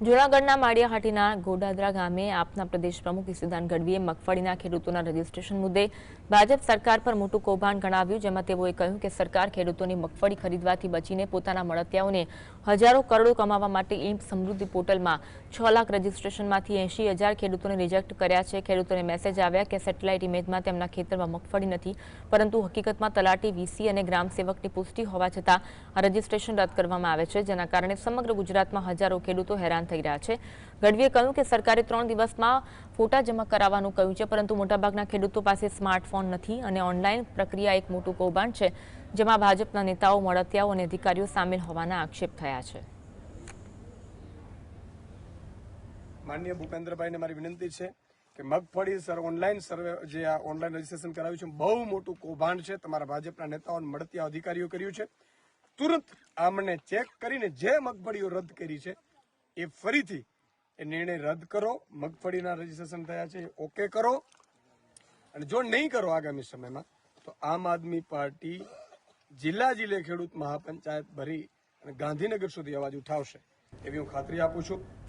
જૂનાગઢના માળિયાહાટીના ગોડાદરા ગામે આપના પ્રદેશ પ્રમુખ ઈસુદાન ગઢવીએ મગફળીના ખેડૂતોના રજીસ્ટ્રેશન મુદ્દે ભાજપ સરકાર પર મોટું કૌભાંડ ગણાવ્યું, જેમાં તેઓએ કહ્યું કે સરકાર ખેડૂતોની મગફળી ખરીદવાથી બચીને પોતાના મળતિયાઓને હજારો કરોડો કમાવા માટે એમ સમૃદ્ધિ પોર્ટલમાં છ લાખ રજીસ્ટ્રેશનમાંથી એંશી હજાર ખેડૂતોને રિજેક્ટ કર્યા છે. ખેડૂતોને મેસેજ આવ્યા કે સેટેલાઇટ ઇમેજમાં તેમના ખેતરમાં મગફળી નથી, પરંતુ હકીકતમાં તલાટી, વીસી અને ગ્રામસેવકની પુષ્ટિ હોવા છતાં આ રજીસ્ટ્રેશન રદ કરવામાં આવે છે, જેના કારણે સમગ્ર ગુજરાતમાં હજારો ખેડૂતો હેરાન થઈ રહ્યા છે. ગઢવીએ કહ્યું કે સરકારે ત્રણ દિવસમાં ફોટા જમા કરાવવાનું કહ્યું છે, પરંતુ મોટાભાગના ખેડૂતો પાસે સ્માર્ટફોન નથી અને ઓનલાઈન પ્રક્રિયા એક મોટું કૌભાંડ છે, જેમાં ભાજપના નેતાઓ, મળતિયાઓ અને અધિકારીઓ સામેલ હોવાના આક્ષેપ થયા છે. માનનીય ભૂપેન્દ્રભાઈને મારી વિનંતી છે કે મગફળી સર, ઓનલાઈન સર્વે, જે આ ઓનલાઈન રજીસ્ટ્રેશન કરાવ્યું છે, બહુ મોટું કૌભાંડ છે. તમારા ભાજપના નેતાઓ અને મળતિયા અધિકારીઓ કર્યું છે. તુરંત આમને ચેક કરીને જે મગફળીઓ રદ કરી છે એ ફરીથી એ નિર્ણય રદ કરો, મગફળીના રજીસ્ટ્રેશન થયા છે ઓકે કરો. અને જો નહીં કરો આગામી સમયમાં, તો આમ આદમી પાર્ટી જિલ્લા જિલ્લે ખેડૂત મહાપંચાયત ભરી અને ગાંધીનગર સુધી અવાજ ઉઠાવશે. એવી હું ખાતરી આપું છું.